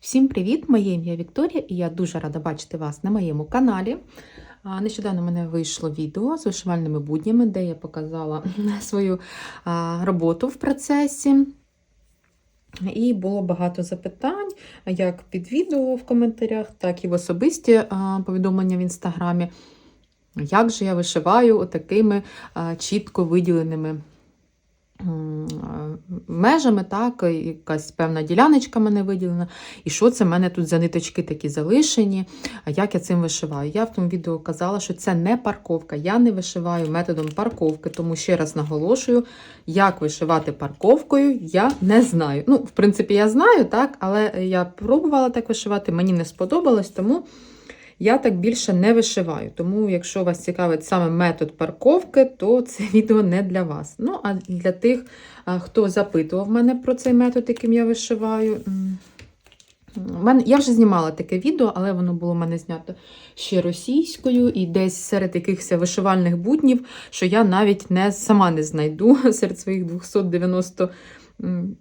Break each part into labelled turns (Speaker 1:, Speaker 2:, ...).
Speaker 1: Всім привіт! Моє ім'я Вікторія, і я дуже рада бачити вас на моєму каналі. Нещодавно в мене вийшло відео з вишивальними буднями, де я показала свою роботу в процесі. І було багато запитань, як під відео в коментарях, так і в особисті повідомлення в інстаграмі. Як же я вишиваю такими чітко виділеними межами, так, якась певна діляночка мене виділена. І що це в мене тут за ниточки такі залишені, як я цим вишиваю? Я в тому відео казала, що це не парковка. Я не вишиваю методом парковки, тому ще раз наголошую, як вишивати парковкою, я не знаю. Ну, в принципі, я знаю, так, але я пробувала так вишивати, мені не сподобалось, тому. Я так більше не вишиваю, тому, якщо вас цікавить саме метод парковки, то це відео не для вас. Ну, а для тих, хто запитував мене про цей метод, яким я вишиваю. я вже знімала таке відео, але воно було в мене знято ще російською, і десь серед якихось вишивальних буднів, що я навіть не, сама не знайду серед своїх 290 м,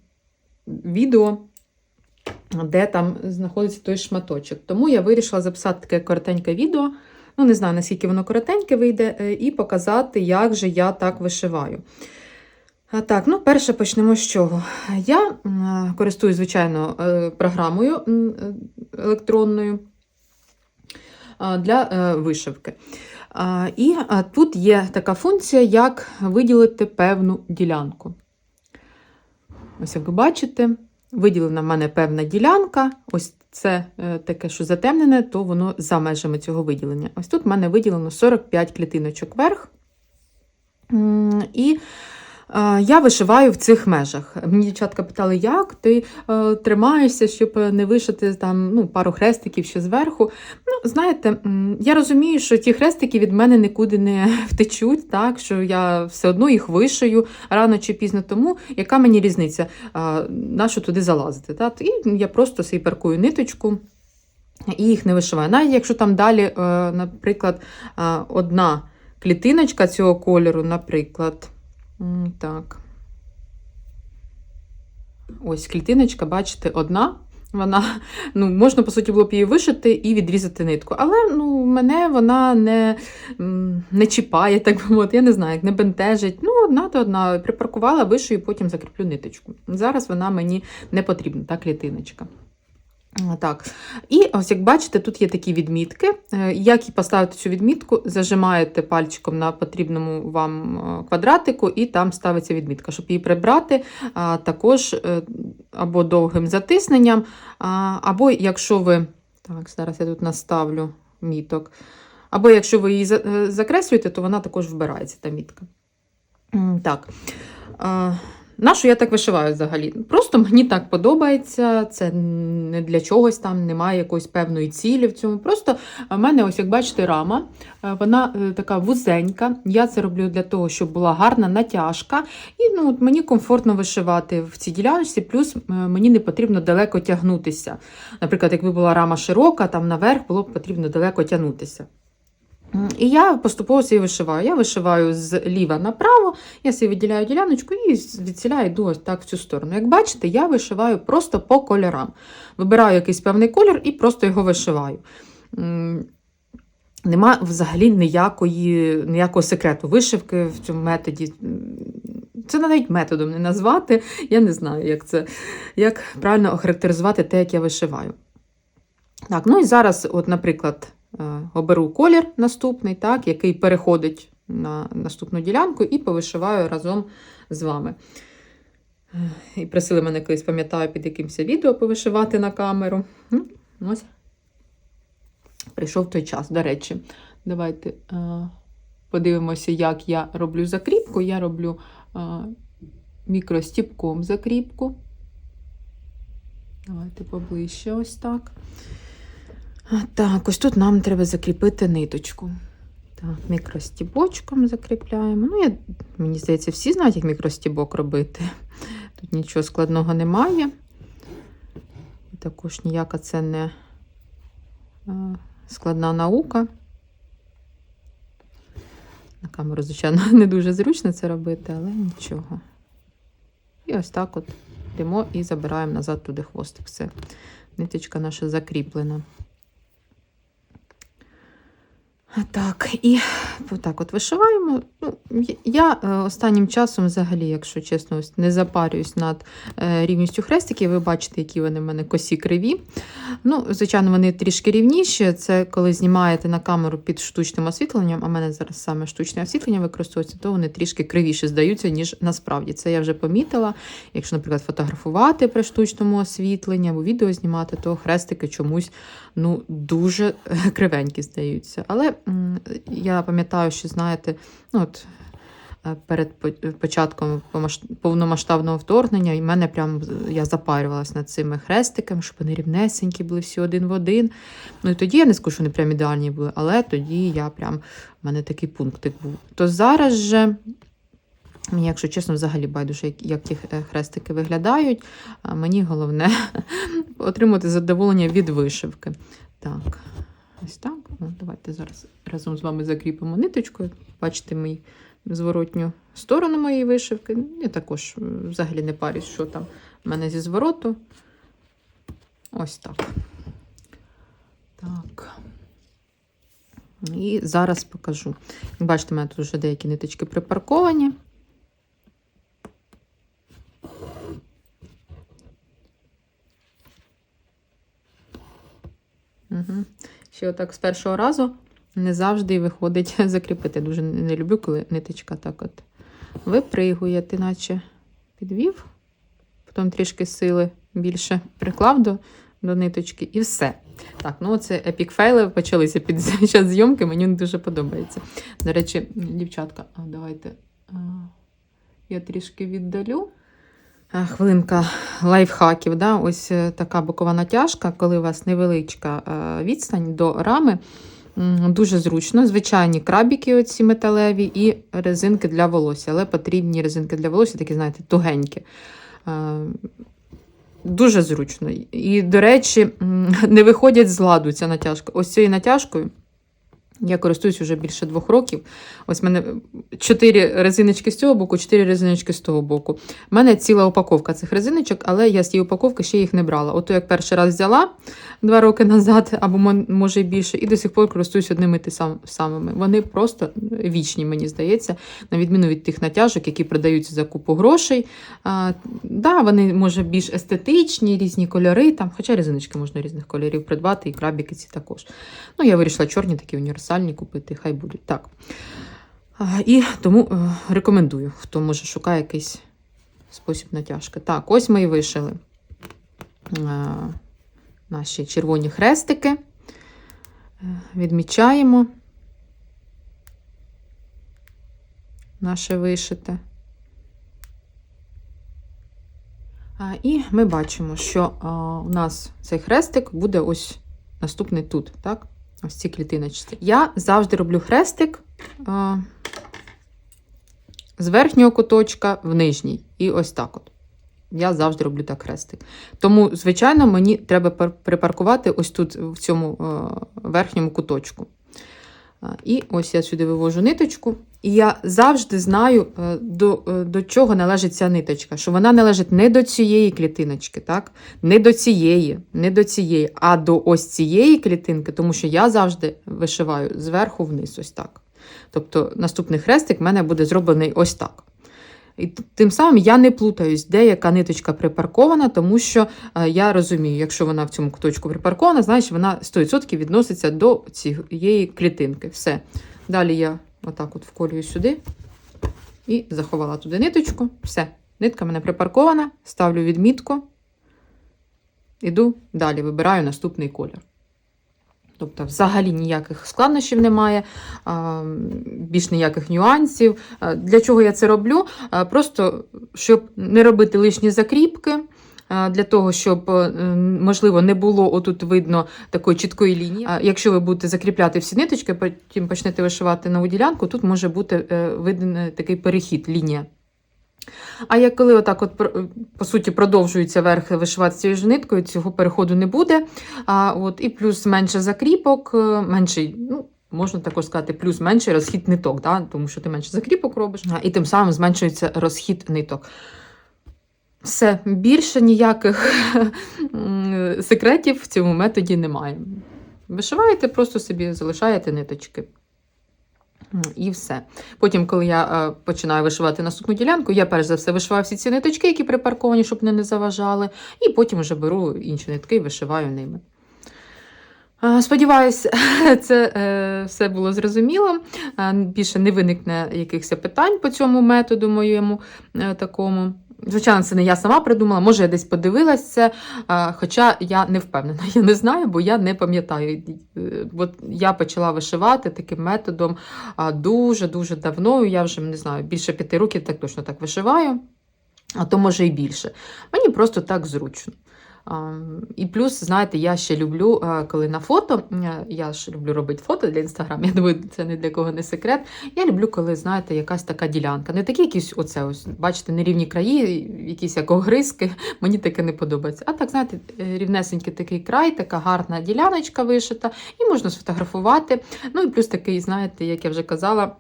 Speaker 1: відео де там знаходиться той шматочок. Тому я вирішила записати таке коротеньке відео. Ну, не знаю, наскільки воно коротеньке вийде, е, і показати, як же я так вишиваю. Так, ну, перше почнемо з чого. Я користуюсь, звичайно, е, програмою е, електронною для вишивки. І тут є така функція, як виділити певну ділянку. Ось як ви бачите, Виділена в мене певна ділянка. Ось це е, таке, що затемнене, то воно за межами цього виділення. Ось тут в мене виділено 45 клітиночок вверх. І е, я вишиваю в цих межах. Мені дівчатка питали, як ти е, тримаєшся, щоб не вишити там ну, пару хрестиків ще зверху. Знаєте, я розумію, що ті хрестики від мене нікуди не втечуть, так, що я все одно їх вишию рано чи пізно. Тому яка мені різниця, на що туди залазити? Так? І я просто собі паркую ниточку. І їх не вишиваю. Навіть якщо там далі, е, наприклад, одна клітиночка цього кольору, наприклад, так. Ось клітиночка, бачите, одна. Вона, ну, можна, по суті, було б її вишити і відрізати нитку. Але ну, мене вона не, не чіпає, так би мовити, я не знаю, як не бентежить. Ну, одна то одна. Припаркувала, вишию, потім закріплю ниточку. Зараз вона мені не потрібна, та клітиночка. А, Так, і ось як бачите, тут є такі відмітки. Е, Як і поставити цю відмітку, зажимаєте пальчиком на потрібному вам е, квадратику, і там ставиться відмітка. Щоб її прибрати, також е, або довгим затисненням, або якщо ви. Так, зараз я тут наставлю міток. Або якщо ви її е, закреслюєте, то вона також вбирається, та мітка. Так. А, на що я так вишиваю взагалі? Просто мені так подобається, це не для чогось там, немає якоїсь певної цілі в цьому. Просто в мене, ось як бачите, рама, е, вона е, така вузенька. Я це роблю для того, щоб була гарна натяжка. І ну, от мені комфортно вишивати в цій діляночці, плюс е, мені не потрібно далеко тягнутися. Наприклад, якби була рама широка, там наверх було б потрібно далеко тягнутися. І я поступово собі вишиваю. Я вишиваю зліва направо, я собі виділяю діляночку і звідсіля йду ось так в цю сторону. Як бачите, я вишиваю просто по кольорам. Вибираю якийсь певний колір і просто його вишиваю. Нема взагалі ніякої, ніякого секрету вишивки в цьому методі. Це навіть методом не назвати. Я не знаю, як це, як правильно охарактеризувати те, як я вишиваю. Так, ну і зараз, от, наприклад, оберу колір наступний, так, який переходить на наступну ділянку, і повишиваю разом з вами. Е, І просили мене колись, пам'ятаю, під якимось відео повишивати на камеру. Ну, Ось. Прийшов той час, до речі. Давайте е, подивимося, як я роблю закріпку. Я роблю е, мікростіпком закріпку. Давайте поближче ось так. Так, ось тут нам треба закріпити ниточку. Так, мікростібочком закріпляємо. Ну, я, мені здається, всі знають, як мікростібок робити. Тут нічого складного немає. Також ніяка це не е, складна наука. На камеру, звичайно, не дуже зручно це робити, але нічого. І ось так от йдемо і забираємо назад туди хвостик. Все, ниточка наша закріплена. Так, і так от вишиваємо. Ну, я е, останнім часом, взагалі, якщо чесно, ось не запарююсь над е, рівністю хрестиків. Ви бачите, які вони в мене косі криві. Ну, Звичайно, вони трішки рівніші. Це коли знімаєте на камеру під штучним освітленням, а в мене зараз саме штучне освітлення використовується, то вони трішки кривіші здаються, ніж насправді. Це я вже помітила. Якщо, наприклад, фотографувати при штучному освітленні або відео знімати, то хрестики чомусь ну, дуже е, кривенькі здаються. Але я пам'ятаю, що знаєте, ну от. е, Перед початком повномасштабного вторгнення, і мене прям я запарювалася над цими хрестиками, щоб вони рівнесенькі були всі один в один. Ну і тоді я не скажу, що вони прям ідеальні були, але тоді я прям, в мене такий пунктик був. То зараз же, мені, якщо чесно, взагалі байдуже, як, ті е, хрестики виглядають. Мені головне отримати задоволення від вишивки. Так, ось так. Ну, давайте зараз разом з вами закріпимо ниточку. Бачите мій зворотню сторону моєї вишивки. Я також взагалі не парюсь, що там в мене зі звороту. Ось так. Так. І зараз покажу. Бачите, у мене тут вже деякі ниточки припарковані. Ще отак з першого разу не завжди виходить закріпити. Дуже не люблю, коли ниточка так от випригує, ти наче підвів, потім трішки сили більше приклав до, до ниточки і все. Так, ну це епік фейли почалися під час зйомки, мені дуже подобається. До речі, дівчатка, давайте я трішки віддалю. Хвилинка лайфхаків. Да? Ось е, така бокова натяжка, коли у вас невеличка е, відстань до рами. Дуже зручно. Звичайні крабіки, оці металеві, і резинки для волосся. Але потрібні резинки для волосся, такі, знаєте, тугенькі. Е, Дуже зручно. І, до речі, не виходять з ладу ця натяжка. Ось цією натяжкою я користуюсь вже більше двох років. Ось в мене чотири резиночки з цього боку, чотири резиночки з того боку. У мене ціла упаковка цих резиночок, але я з тієї упаковки ще їх не брала. Ото як перший раз взяла два роки назад, або може і більше, і до сих пор користуюсь одними ти сам, самими. Вони просто вічні, мені здається, на відміну від тих натяжок, які продаються за купу грошей. А, да, вони може більш естетичні, різні кольори, там, хоча резиночки можна різних кольорів придбати, і крабіки ці також. Ну, я вирішила чорні такі універсальні купити, хай будуть. Так. І тому е, рекомендую, хто може шукає якийсь спосіб натяжки. Так, ось ми і вишили е, наші червоні хрестики. Е, Відмічаємо наше вишите. І ми бачимо, що у нас цей хрестик буде ось наступний тут, так? Ось ці клітиночці. Я завжди роблю хрестик а, з верхнього куточка в нижній. І ось так от. Я завжди роблю так хрестик. Тому, звичайно, мені треба припаркувати ось тут, в цьому е, верхньому куточку. А, І ось я сюди вивожу ниточку. І я завжди знаю, е, до, е, до чого належить ця ниточка. Що вона належить не до цієї клітиночки, так? не до цієї, не до цієї, а до ось цієї клітинки, тому що я завжди вишиваю зверху вниз, ось так. Тобто наступний хрестик в мене буде зроблений ось так. І тим самим я не плутаюсь, де яка ниточка припаркована, тому що е, я розумію, якщо вона в цьому куточку припаркована, значить вона 100% відноситься до цієї клітинки. Все. Далі я отак от вколюю сюди і заховала туди ниточку. Все. Нитка мене припаркована, ставлю відмітку, іду далі, вибираю наступний колір. Тобто, взагалі ніяких складнощів немає, більш ніяких нюансів. Для чого я це роблю? Просто щоб не робити лишні закріпки. Для того, щоб, е, можливо, не було отут видно такої чіткої лінії. Якщо ви будете закріпляти всі ниточки, потім почнете вишивати нову ділянку, тут може бути е, виден такий перехід, лінія. А як коли отак, от, по суті, продовжується верх вишивати цією ж ниткою, цього переходу не буде. А, от, і плюс менше закріпок, е, менший, ну, можна також сказати, плюс менший розхід ниток, да? тому що ти менше закріпок робиш, і тим самим зменшується розхід ниток. Все, більше ніяких секретів в цьому методі немає. Вишиваєте, просто собі залишаєте ниточки. І все. Потім, коли я е, починаю вишивати наступну ділянку, я перш за все вишиваю всі ці ниточки, які припарковані, щоб вони не заважали, і потім вже беру інші нитки і вишиваю ними. Е, Сподіваюсь, це е, все було зрозуміло. Більше не виникне якихось питань по цьому методу моєму такому. Звичайно, це не я сама придумала, може, я десь подивилася, хоча я не впевнена, я не знаю, бо я не пам'ятаю. Е, От я почала вишивати таким методом дуже-дуже давно. Я вже не знаю, більше п'яти років так точно так вишиваю, а то може і більше. Мені просто так зручно. І плюс, знаєте, я ще люблю, коли на фото, е, я ж люблю робити фото для інстаграм, я думаю, це не для кого не секрет. Я люблю, коли, знаєте, якась така ділянка. Не такі якісь, оце ось, бачите, нерівні краї, якісь як огризки, мені таке не подобається. А так, знаєте, е, рівнесенький такий край, така гарна діляночка вишита, і можна сфотографувати. Ну і плюс такий, знаєте, як я вже казала.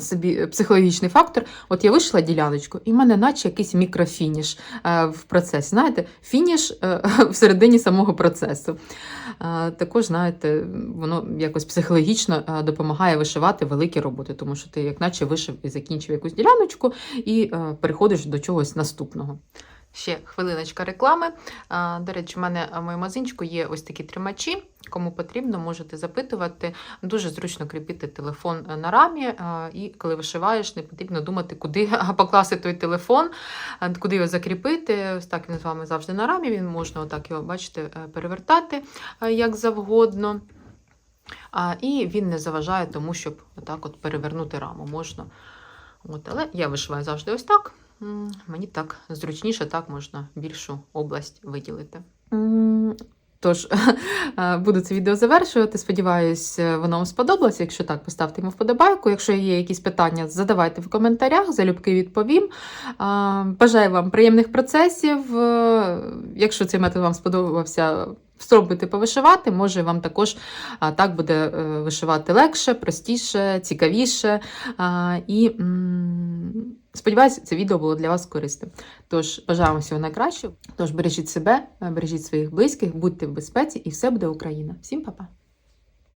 Speaker 1: Собі психологічний фактор. От я вийшла діляночку, і в мене наче якийсь мікрофініш е, в процесі. Знаєте, фініш е, всередині самого процесу. Е, також, знаєте, воно якось психологічно е, допомагає вишивати великі роботи, тому що ти, як наче, вишив і закінчив якусь діляночку і е, переходиш до чогось наступного. Ще хвилиночка реклами. До речі, в мене в моєму магазинчику є ось такі тримачі. Кому потрібно, можете запитувати. Дуже зручно кріпити телефон на рамі, і коли вишиваєш, не потрібно думати, куди покласти той телефон, куди його закріпити. Ось так він з вами завжди на рамі. Він можна отак його, бачите, е, перевертати е, як завгодно. І він не заважає тому, щоб отак от перевернути раму можна. От, але я вишиваю завжди ось так. Мені так зручніше, так можна більшу область виділити. Тож, е, буду це відео завершувати. Сподіваюсь, е, воно вам сподобалося. Якщо так, поставте йому вподобайку. Якщо є якісь питання, задавайте в коментарях, залюбки відповім. Бажаю вам приємних процесів. Е, Якщо цей метод вам сподобався, спробуйте повишивати. Може, вам також так буде е, вишивати легше, простіше, цікавіше. І сподіваюся, це відео було для вас корисним. Тож бажаю вам всього найкращого. Тож бережіть себе, бережіть своїх близьких, будьте в безпеці, і все буде Україна. Всім па-па!